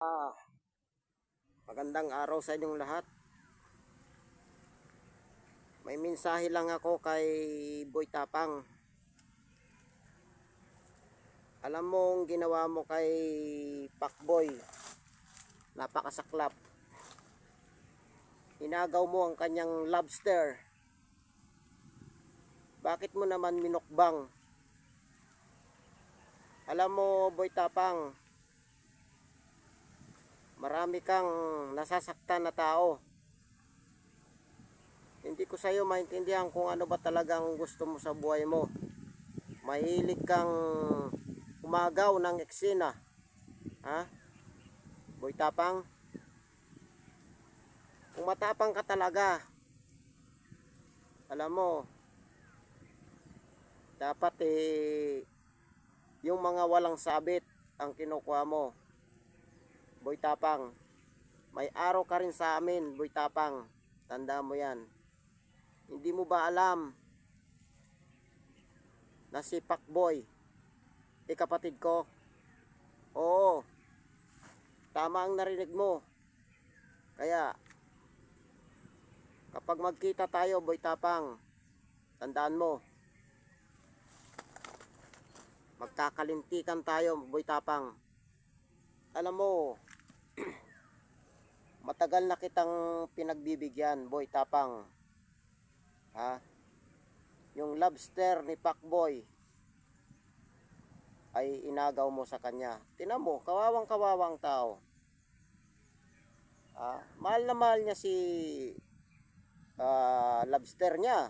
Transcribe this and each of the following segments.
Ah, magandang araw sa inyong lahat. May mensahe lang ako kay Boy Tapang. Alam mo ang ginawa mo kay Pakboy. Napakasaklap. Inagaw mo ang kanyang lobster. Bakit mo naman minukbang? Alam mo, Boy Tapang, marami kang nasasaktan na tao. Hindi ko sa'yo maintindihan kung ano ba talagang gusto mo sa buhay mo. Mahilig kang umagaw ng eksena. Ha? Boy tapang? Kung matapang ka talaga, alam mo, dapat eh, yung mga walang sabit ang kinukuha mo. Boy Tapang, may araw ka rin sa amin, Boy Tapang. Tanda mo yan. Hindi mo ba alam na si Pakboy, eh kapatid ko? Oo, tama ang narinig mo. Kaya, kapag magkita tayo, Boy Tapang, tandaan mo, magkakalintikan tayo, Boy Tapang. Alam mo, matagal na kitang pinagbibigyan, Boy Tapang. Ha? Yung lobster ni Pacboy ay inagaw mo sa kanya. Tinan mo, kawawang kawawang tao. Ah, mahal na mahal niya si ah, lobster niya.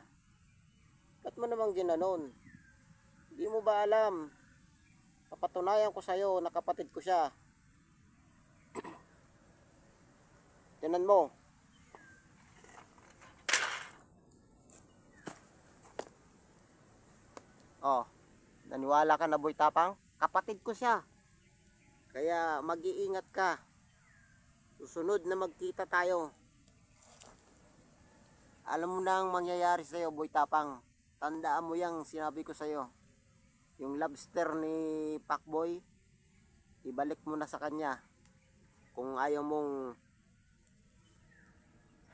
Ba't mo naman ginanon? Hindi mo ba alam? Papatunayan ko sa'yo na kapatid ko siya. Tinan mo. Oh, naniwala ka na boy tapang? Kapatid ko siya. Kaya mag-iingat ka. Susunod na magkita tayo. Alam mo na ang mangyayari sa'yo, boy tapang. Tandaan mo yung sinabi ko sa'yo. Yung lobster ni Pacboy, ibalik mo na sa kanya. Kung ayaw mong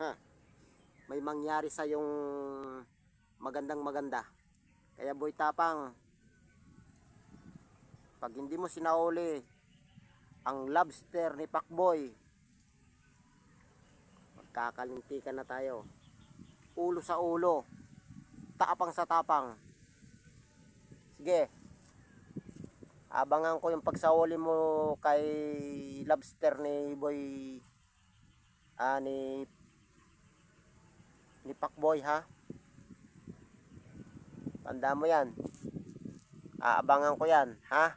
ha, may mangyari sa yung magandang maganda. Kaya boy tapang, pag hindi mo sinauli ang lobster ni Pacboy, magkakalintikan na tayo. Ulo sa ulo, tapang sa tapang. Sige. Abangan ko yung pagsauli mo kay lobster ni Boy ah, ni ni Pacboy ha. Tanda mo yan. Aabangan ko yan, ha?